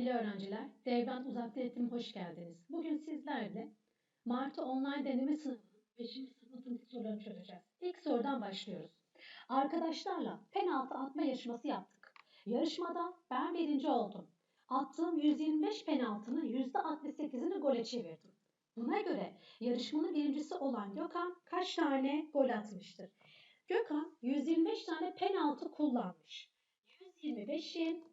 Sevgili öğrenciler, Devran Uzakta Eğitim hoş geldiniz. Bugün sizlerle Martı Online Deneme Sınavı'nın 5. sınıfın sorularını çözeceğiz. İlk sorudan başlıyoruz. Arkadaşlarla penaltı atma yarışması yaptık. Yarışmada ben birinci oldum. Attığım 125 penaltının %68'ini gole çevirdim. Buna göre yarışmanın birincisi olan Gökhan kaç tane gol atmıştır? Gökhan 125 tane penaltı kullanmış. 125'in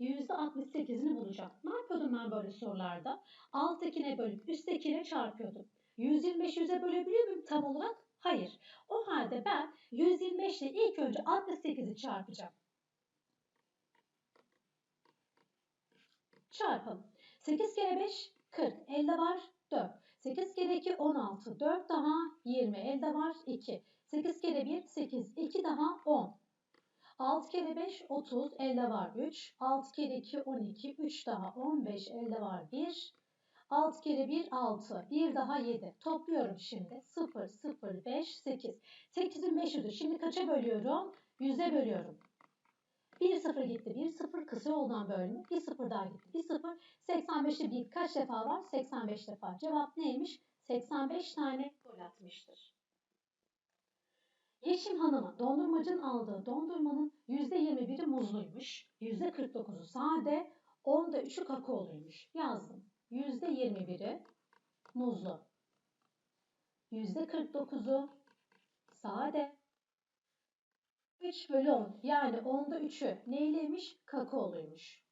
%68'ini bulacağım. Ne yapıyordum ben böyle sorularda? Alttakine bölüp üsttekine çarpıyordum. 125 100'e bölebiliyor muyum tam olarak? Hayır. O halde ben 125 ile ilk önce 68'i çarpacağım. Çarpalım. 8 kere 5 40. Elde var 4. 8 kere 2 16. 4 daha 20. Elde var 2. 8 kere 1 8. 2 daha 10. 6 kere 5 30 elde var 3. 6 kere 2 12 3 daha 15 elde var 1. 6 kere 1 6 1 daha 7 topluyorum şimdi. 0 0 5 8 8'in 500'ü şimdi kaça bölüyorum? 100'e bölüyorum. 1 0 gitti. 1 0 kısa yoldan bölme 1 0 daha gitti. 1 0 85'te 1 kaç defa var? 85 defa. Cevap neymiş? 85 tane gol atmıştır. Yeşim Hanım'a dondurmacının aldığı dondurmanın %21'i muzluymuş, %49'u sade, 10'da 3'ü kakaoluymuş. Yazdım. %21'i muzlu, %49'u sade, 3 bölü 10 yani 10'da 3'ü neyliymiş? Kakaoluymuş.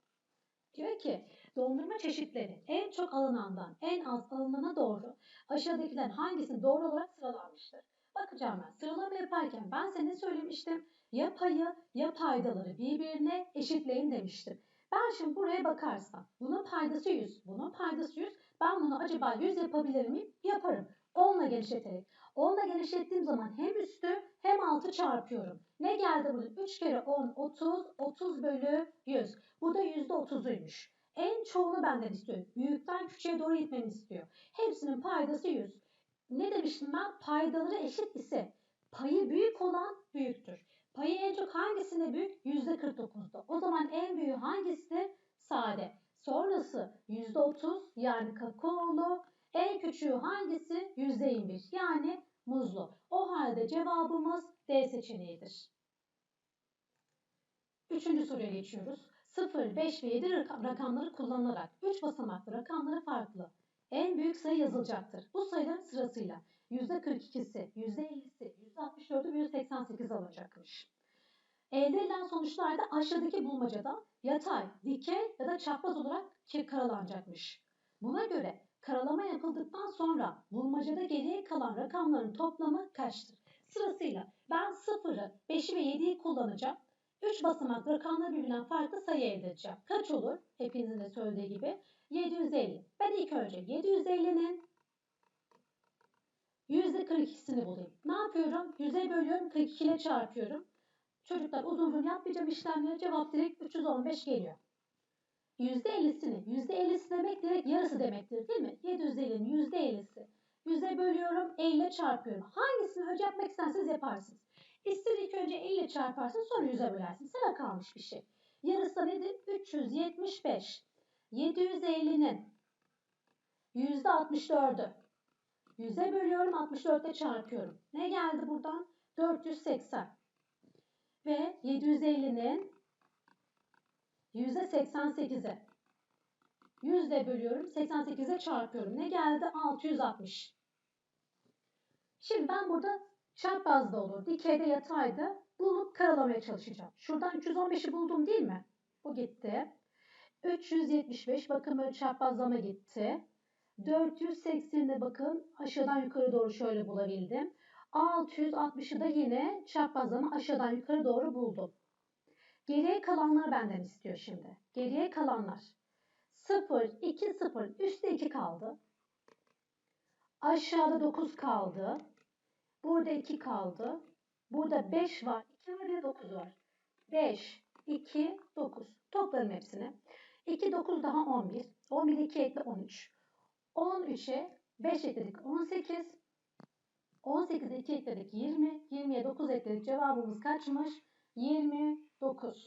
Diyor ki dondurma çeşitleri en çok alınandan en az alınana doğru aşağıdakilerden hangisini doğru olarak sıralanmıştır? Bakacağım ben. Sıralama yaparken ben sana söylemiştim. Ya payı ya paydaları birbirine eşitleyin demiştim. Ben şimdi buraya bakarsam bunun paydası 100, bunun paydası 100. Ben bunu acaba 100 yapabilir miyim? Yaparım. 10 ile genişleterek. 10 ile genişlettiğim zaman hem üstü hem altı çarpıyorum. Ne geldi burada? 3 kere 10, 30, 30 bölü 100. Bu da %30'uymuş. En çoğunu benden istiyor. Büyükten küçüğe doğru gitmemi istiyor. Hepsinin paydası 100 ne demiştim ben? Paydaları eşit ise payı büyük olan büyüktür. Payı en çok hangisinde büyük? %49'da. O zaman en büyüğü hangisi? Sade. Sonrası %30 yani kakaolu. En küçüğü hangisi? %21 yani muzlu. O halde cevabımız D seçeneğidir. Üçüncü soruya geçiyoruz. 0, 5 ve 7 rakamları kullanarak 3 basamaklı rakamları farklı en büyük sayı yazılacaktır. Bu sayıların sırasıyla %42'si, %50'si, %64'ü ve %88 alacakmış. Elde edilen sonuçlar da aşağıdaki bulmacada yatay, dikey ya da çapraz olarak karalanacakmış. Buna göre karalama yapıldıktan sonra bulmacada geriye kalan rakamların toplamı kaçtır? Sırasıyla ben 0'ı, 5'i ve 7'yi kullanacağım. 3 basamaklı rakamları birbirinden farklı sayı elde edeceğim. Kaç olur? Hepinizin de söylediği gibi 750. Ben ilk önce 750'nin %42'sini bulayım. Ne yapıyorum? 100'e bölüyorum, 42 ile çarpıyorum. Çocuklar uzun uzun yapmayacağım işlemleri cevap direkt 315 geliyor. %50'sini, %50'si demek direkt yarısı demektir değil mi? 750'nin %50'si. 100'e bölüyorum, 50 ile çarpıyorum. Hangisini önce yapmak isterseniz yaparsınız. İster ilk önce 50 ile çarparsın sonra 100'e bölersin. Sana kalmış bir şey. Yarısı nedir? 375. 750'nin %64'ü. 100'e bölüyorum 64'e çarpıyorum. Ne geldi buradan? 480. Ve 750'nin %88'e. 100 ile bölüyorum 88'e çarpıyorum. Ne geldi? 660. Şimdi ben burada çarpazda olur. Dikeyde yataydı. Bulup karalamaya çalışacağım. Şuradan 315'i buldum değil mi? Bu gitti. 375 bakın böyle çarpazlama gitti. 480'de bakın aşağıdan yukarı doğru şöyle bulabildim. 660'ı da yine çarpazlama aşağıdan yukarı doğru buldum. Geriye kalanlar benden istiyor şimdi. Geriye kalanlar. 0, 2, 0. Üstte 2 kaldı. Aşağıda 9 kaldı. Burada 2 kaldı. Burada 5 var. 2 var ve 9 var. 5, 2, 9. Toplarım hepsini. 2, 9 daha 11. 11, 2 ekle 13. 13'e 5 ekledik 18. 18'e 2 ekledik 20. 20'ye 9 ekledik. Cevabımız kaçmış? 29.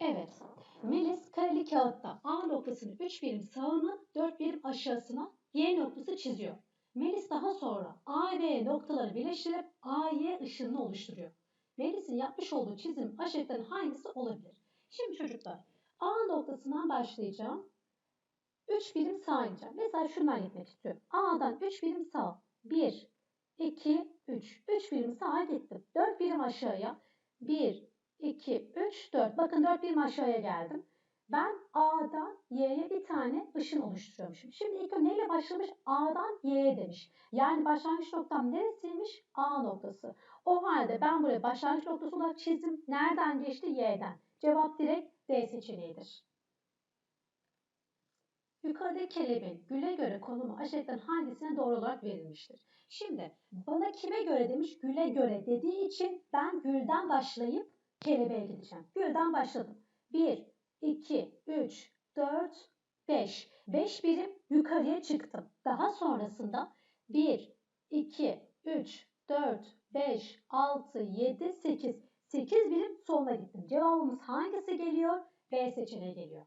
Evet. Melis kareli kağıtta A noktasını 3 birim sağına 4 birim aşağısına Y noktası çiziyor. Melis daha sonra A B noktaları birleştirip AY ışınını oluşturuyor. Melis'in yapmış olduğu çizim aşağıdakilerin hangisi olabilir? Şimdi çocuklar A noktasından başlayacağım. 3 birim sağa ineceğim. Mesela şundan gitmek istiyorum. A'dan 3 birim sağ. 1, 2, 3. 3 birim sağa gittim. 4 birim aşağıya. 1, 2, 3, 4. Bakın 4 birim aşağıya geldim. Ben A'dan Y'ye bir tane ışın oluşturuyormuşum. Şimdi ilk önce neyle başlamış? A'dan Y'ye demiş. Yani başlangıç noktam neresiymiş? A noktası. O halde ben buraya başlangıç noktası olarak çizdim. Nereden geçti? Y'den. Cevap direkt D seçeneğidir. Yukarıdaki kelebeğin güle göre konumu aşağıdakilerin hangisine doğru olarak verilmiştir? Şimdi bana kime göre demiş? Güle göre dediği için ben gülden başlayıp kelebeğe gideceğim. Gülden başladım. 1, 2, 3, 4, 5. 5 birim yukarıya çıktım. Daha sonrasında 1, 2, 3, 4, 5, 6, 7, 8. 8 birim soluna gittim. Cevabımız hangisi geliyor? B seçeneği geliyor.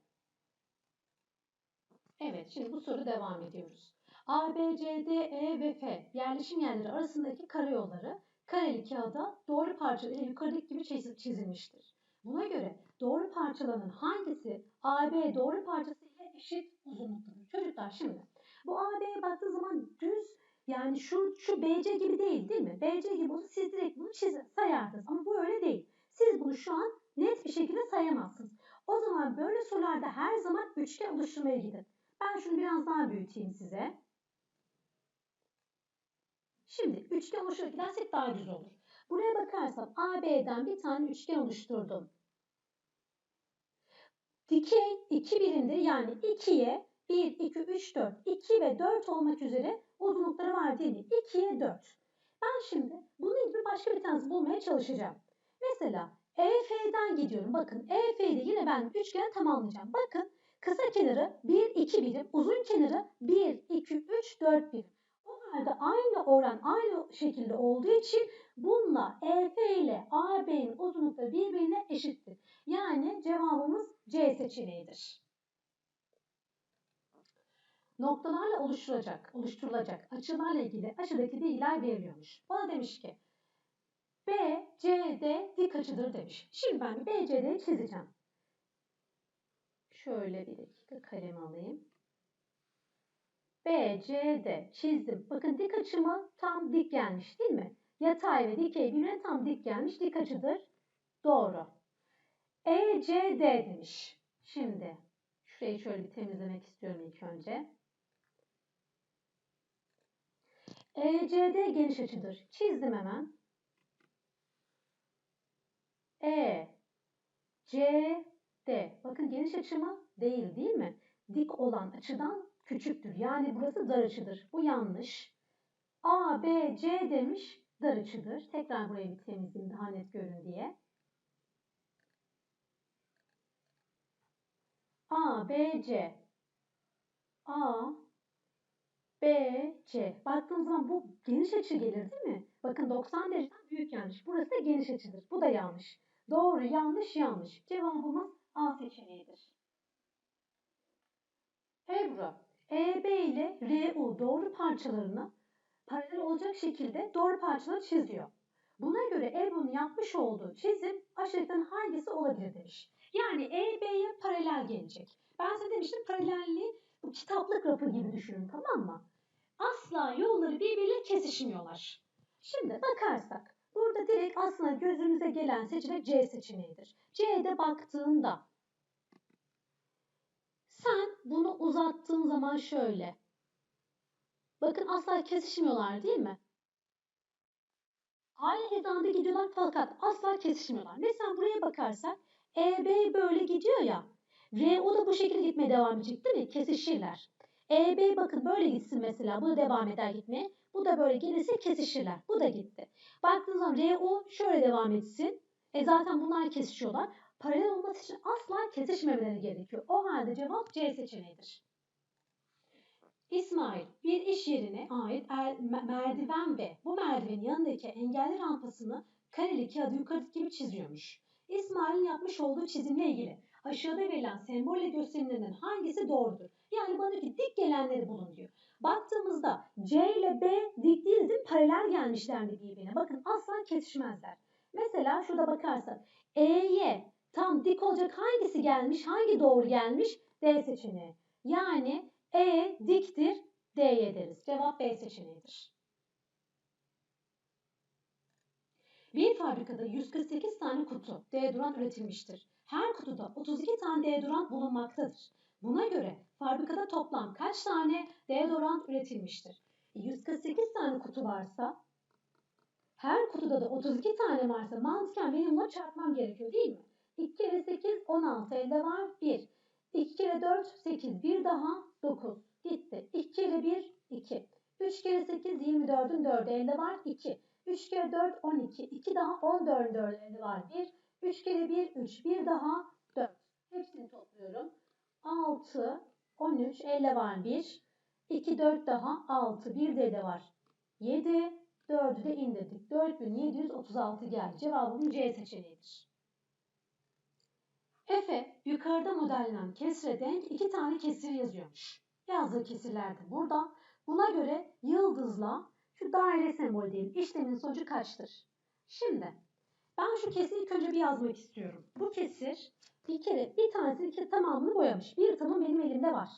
Evet, şimdi bu soru devam ediyoruz. A, B, C, D, E ve F yerleşim yerleri arasındaki karayolları kareli kağıda doğru parça ile yukarıdaki gibi çizilmiştir. Buna göre doğru parçaların hangisi AB doğru parçası ile eşit uzunluktadır? Çocuklar şimdi bu AB'ye baktığı zaman düz yani şu şu BC gibi değil değil mi? BC gibi olsa siz direkt bunu çiz, sayardınız ama bu öyle değil. Siz bunu şu an net bir şekilde sayamazsınız. O zaman böyle sorularda her zaman üçgen oluşturmaya gidin. Ben şunu biraz daha büyüteyim size. Şimdi üçgen oluşturarak gidersek daha güzel olur. Buraya bakarsam AB'den bir tane üçgen oluşturdum. Dikey 2 birimdir. Yani 2'ye 1, 2, 3, 4, 2 ve 4 olmak üzere uzunlukları var değil mi? 2'ye 4. Ben şimdi bunun gibi başka bir tanesi bulmaya çalışacağım. Mesela EF'den gidiyorum. Bakın EF'de yine ben üçgeni tamamlayacağım. Bakın kısa kenarı 1, 2 birim, uzun kenarı 1, 2, 3, 4 birim. Halde aynı oran aynı şekilde olduğu için bununla EF ile AB'nin uzunlukları birbirine eşittir. Yani cevabımız C seçeneğidir. Noktalarla oluşturulacak, oluşturulacak açılarla ilgili aşağıdaki bilgiler veriliyormuş. Bana demiş ki B, C, D dik açıdır demiş. Şimdi ben B, C, D'yi çizeceğim. Şöyle bir dakika kalem alayım. B, C, D çizdim. Bakın dik açıma tam dik gelmiş değil mi? Yatay ve dikey birbirine tam dik gelmiş. Dik açıdır. Doğru. E, C, D demiş. Şimdi şurayı şöyle bir temizlemek istiyorum ilk önce. E, C, D geniş açıdır. Çizdim hemen. E, C, D. Bakın geniş açı mı? Değil değil mi? Dik olan açıdan küçüktür. Yani burası dar açıdır. Bu yanlış. A, B, C demiş dar açıdır. Tekrar burayı bir temizleyeyim daha net görün diye. A, B, C. A, B, C. Baktığımız zaman bu geniş açı gelir değil mi? Bakın 90 dereceden büyük yanlış. Burası da geniş açıdır. Bu da yanlış. Doğru, yanlış, yanlış. Cevabımız A seçeneğidir. Ebru, EB ile RU doğru parçalarını paralel olacak şekilde doğru parçaları çiziyor. Buna göre Ebru'nun yapmış olduğu çizim aşağıdakilerin hangisi olabilir demiş. Yani EB'ye paralel gelecek. Ben size demiştim paralelliği bu kitaplık rafı gibi düşünün tamam mı? Asla yolları birbiriyle kesişmiyorlar. Şimdi bakarsak burada direkt aslında gözümüze gelen seçenek C seçeneğidir. C'de baktığında sen bunu uzattığın zaman şöyle. Bakın asla kesişmiyorlar değil mi? Aynı hizada gidiyorlar fakat asla kesişmiyorlar. Mesela buraya bakarsak EB böyle gidiyor ya. RO da bu şekilde gitmeye devam edecek değil mi? Kesişirler. EB bakın böyle gitsin mesela. Bu da devam eder gitmeye. Bu da böyle gelirse kesişirler. Bu da gitti. Baktığınız zaman RO şöyle devam etsin. E zaten bunlar kesişiyorlar. Paralel olması için asla kesişmemeleri gerekiyor. O halde cevap C seçeneğidir. İsmail bir iş yerine ait er, merdiven ve bu merdivenin yanındaki engelli rampasını kareli kağıdı yukarı gibi çiziyormuş. İsmail'in yapmış olduğu çizimle ilgili aşağıda verilen sembolle gösterilenden hangisi doğrudur? Yani bana ki dik gelenleri bulun diyor. Baktığımızda C ile B dik değil değil paralel gelmişler mi birbirine. Bakın asla kesişmezler. Mesela şurada bakarsak E'ye tam dik olacak hangisi gelmiş? Hangi doğru gelmiş? D seçeneği. Yani E diktir D'ye deriz. Cevap B seçeneğidir. Bir fabrikada 148 tane kutu deodorant üretilmiştir. Her kutuda 32 tane deodorant bulunmaktadır. Buna göre fabrikada toplam kaç tane deodorant üretilmiştir? 148 tane kutu varsa her kutuda da 32 tane varsa mantıken benim bunu çarpmam gerekiyor değil mi? 2 kere 8 16 elde var 1. 2 kere 4 8 bir daha 9 gitti. 2 kere 1 2. 3 kere 8 24'ün 4'ü elde var 2. 3 kere 4 12. 2 daha 14'ün 4'ü elde var 1. 3 kere 1 3 bir daha 4. Hepsini topluyorum. 6 13 elde var 1. 2 4 daha 6 bir de elde var 7. 4'ü de indirdik. 4736 geldi. Cevabım C seçeneğidir. Efe yukarıda modellenen kesre denk iki tane kesir yazıyormuş. Yazdığı kesirler de burada. Buna göre yıldızla şu daire sembolü değil işlemin sonucu kaçtır? Şimdi ben şu kesiri önce bir yazmak istiyorum. Bu kesir bir kere bir tanesi iki tamamını boyamış. Bir tamam benim elimde var.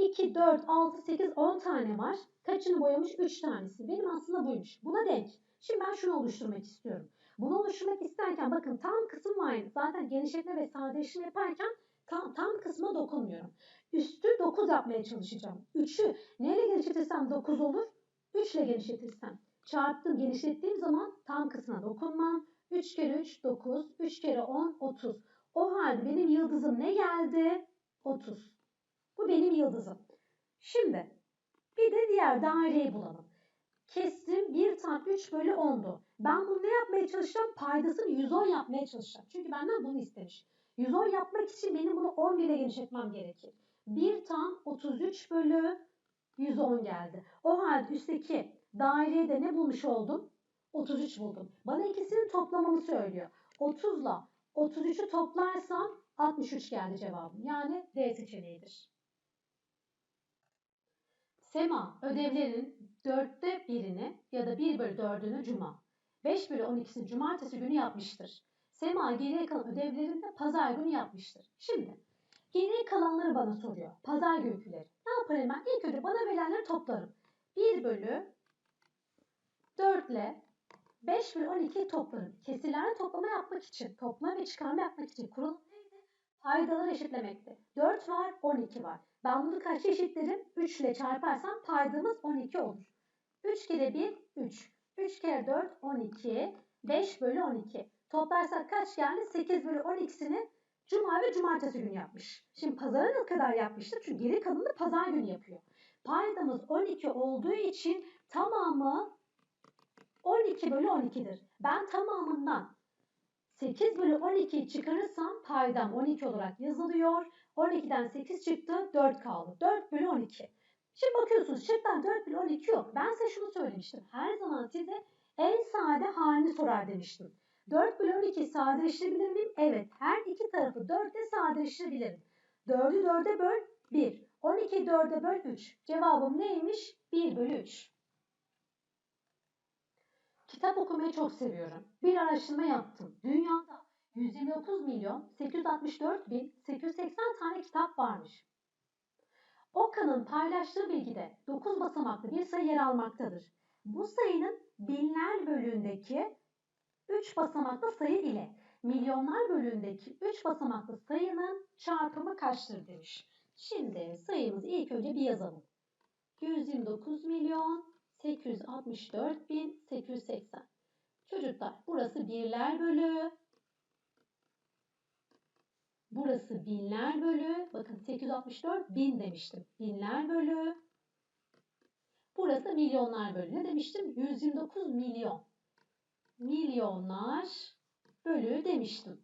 2, 4, 6, 8, 10 tane var. Kaçını boyamış? 3 tanesi. Benim aslında buymuş. Buna denk. Şimdi ben şunu oluşturmak istiyorum. Bunu oluşturmak isterken bakın tam kısım var. Zaten genişletme ve sadeleştirme yaparken tam, tam kısma dokunmuyorum. Üstü 9 yapmaya çalışacağım. 3'ü neyle genişletirsem 9 olur? 3 ile genişletirsem. Çarptım, genişlettiğim zaman tam kısmına dokunmam. 3 kere 3 9, 3 kere 10 30. O halde benim yıldızım ne geldi? 30. Bu benim yıldızım. Şimdi bir de diğer daireyi bulalım. Kestim 1 tam 3 bölü 10'du. Ben bunu ne yapmaya çalışacağım? Paydasını 110 yapmaya çalışacağım. Çünkü benden bunu istemiş. 110 yapmak için benim bunu 11 ile genişletmem gerekir. 1 tam 33 bölü 110 geldi. O halde üstteki daireye de ne bulmuş oldum? 33 buldum. Bana ikisinin toplamını söylüyor. 30 ile 33'ü toplarsam 63 geldi cevabım. Yani D seçeneğidir. Sema ödevlerinin dörtte birini ya da 1 bölü 4'ünü cuma, 5 bölü 12'sini cumartesi günü yapmıştır. Sema geriye kalan ödevlerini de pazar günü yapmıştır. Şimdi geriye kalanları bana soruyor. Pazar günküleri. Ne yaparım ben? İlk önce bana verilenleri toplarım. 1 bölü 4 ile 5 bölü 12'yi toplarım. Kesirlerle toplama yapmak için, toplama ve çıkarma yapmak için kuralım neydi? Paydaları eşitlemekti. 4 var, 12 var. Ben bunu kaç eşitlerim? 3 ile çarparsam paydamız 12 olur. 3 kere 1, 3. 3 kere 4, 12. 5 bölü 12. Toplarsak kaç geldi? 8 bölü 12'sini Cuma ve Cumartesi günü yapmış. Şimdi pazara ne kadar yapmıştır? Çünkü geri kalanını pazar günü yapıyor. Paydamız 12 olduğu için tamamı 12 bölü 12'dir. Ben tamamından 8 bölü 12'yi çıkarırsam paydam 12 olarak yazılıyor. 12'den 8 çıktı 4 kaldı. 4 bölü 12. Şimdi bakıyorsunuz şıktan 4 bölü 12 yok. Ben size şunu söylemiştim. Her zaman size en sade halini sorar demiştim. 4 bölü 12'yi sadeleştirebilir miyim? Evet. Her iki tarafı 4 ile sadeleştirebilirim. 4'ü 4'e böl 1. 12'yi 4'e böl 3. Cevabım neymiş? 1 bölü 3. Kitap okumayı çok seviyorum. Bir araştırma yaptım. Dünyada 129 milyon 864 bin 880 tane kitap varmış. Okan'ın paylaştığı bilgide 9 basamaklı bir sayı yer almaktadır. Bu sayının binler bölüğündeki 3 basamaklı sayı ile milyonlar bölüğündeki 3 basamaklı sayının çarpımı kaçtır demiş. Şimdi sayımızı ilk önce bir yazalım. 129 milyon 864 bin 880. Çocuklar burası birler bölü. Burası binler bölü. Bakın 864 bin demiştim. Binler bölü. Burası milyonlar bölü. Ne demiştim? 129 milyon. Milyonlar bölü demiştim.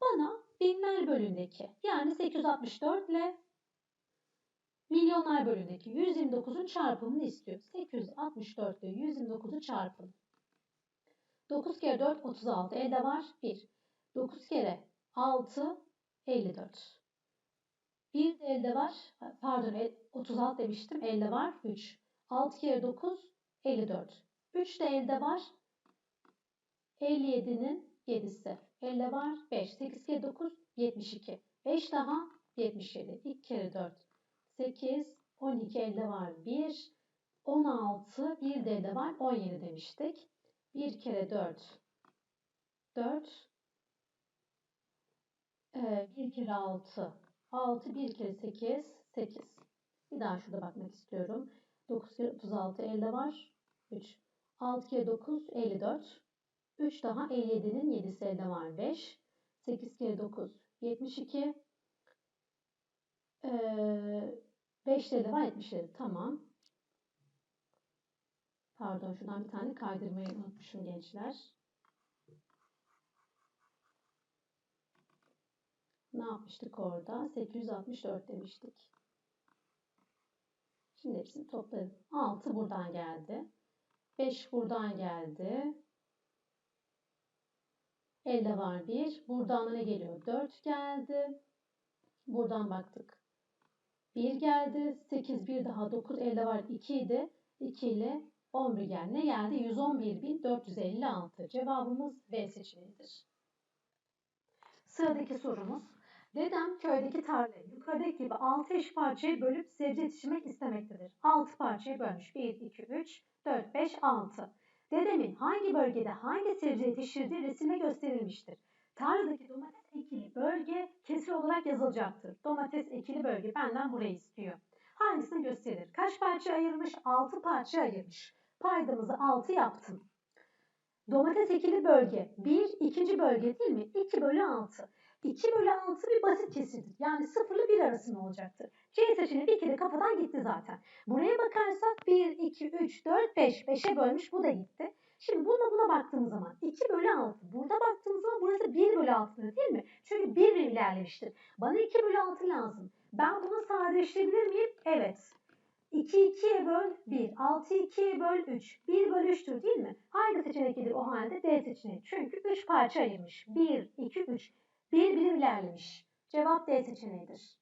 Bana binler bölündeki yani 864 ile milyonlar bölündeki 129'un çarpımını istiyor. 864 ile 129'u çarpın. 9 kere 4 36. Elde var 1. 9 kere 6 54. Bir de elde var. Pardon 36 demiştim. Elde var 3. 6 kere 9 54. 3 de elde var. 57'nin 7'si. Elde var 5. 8 kere 9 72. 5 daha 77. 2 kere 4 8 12 elde var 1. 16 bir de elde var 17 demiştik. 1 kere 4 4 1 kere 6 6 1 kere 8 8 bir daha şurada bakmak istiyorum. 9 kere 36 elde var. 3 6 kere 9 54 3 daha 57'nin 7'si elde var. 5 8 kere 9 72 ee, 5 elde var 77 tamam. Pardon şuradan bir tane kaydırmayı unutmuşum gençler ne yapmıştık orada? 864 demiştik. Şimdi hepsini toplarım. 6 buradan geldi. 5 buradan geldi. Elde var 1. Buradan ne geliyor? 4 geldi. Buradan baktık. 1 geldi. 8 bir daha 9 elde var 2 idi. 2 ile 11 geldi. Ne geldi? 111.456. Cevabımız B seçeneğidir. Sıradaki sorumuz Dedem köydeki tarlayı yukarıdaki gibi 6 eş parçaya bölüp sebze yetiştirmek istemektedir. 6 parçaya bölmüş. 1, 2, 3, 4, 5, 6. Dedemin hangi bölgede hangi sebze yetiştirdiği resimde gösterilmiştir. Tarladaki domates ekili bölge kesir olarak yazılacaktır. Domates ekili bölge benden burayı istiyor. Hangisini gösterir? Kaç parça ayırmış? 6 parça ayırmış. Paydamızı 6 yaptım. Domates ekili bölge 1, ikinci bölge değil mi? 2 bölü 6. 2 bölü 6 bir basit kesirdir. Yani 0 ile 1 arasında olacaktır. C seçeneği bir kere kafadan gitti zaten. Buraya bakarsak 1, 2, 3, 4, 5. 5'e bölmüş bu da gitti. Şimdi buna buna baktığımız zaman 2 bölü 6. Burada baktığımız zaman burası 1 bölü 6'dır değil mi? Çünkü 1 bir ilerlemiştir. Bana 2 bölü 6 lazım. Ben bunu sadeleştirebilir miyim? Evet. 2 2'ye böl 1. 6 2'ye böl 3. 1 bölü 3'tür değil mi? Hangi seçenek gelir o halde? D seçeneği. Çünkü 3 parça ayırmış. 1, 2, 3. Bir birim ilerlemiş. Cevap D seçeneğidir.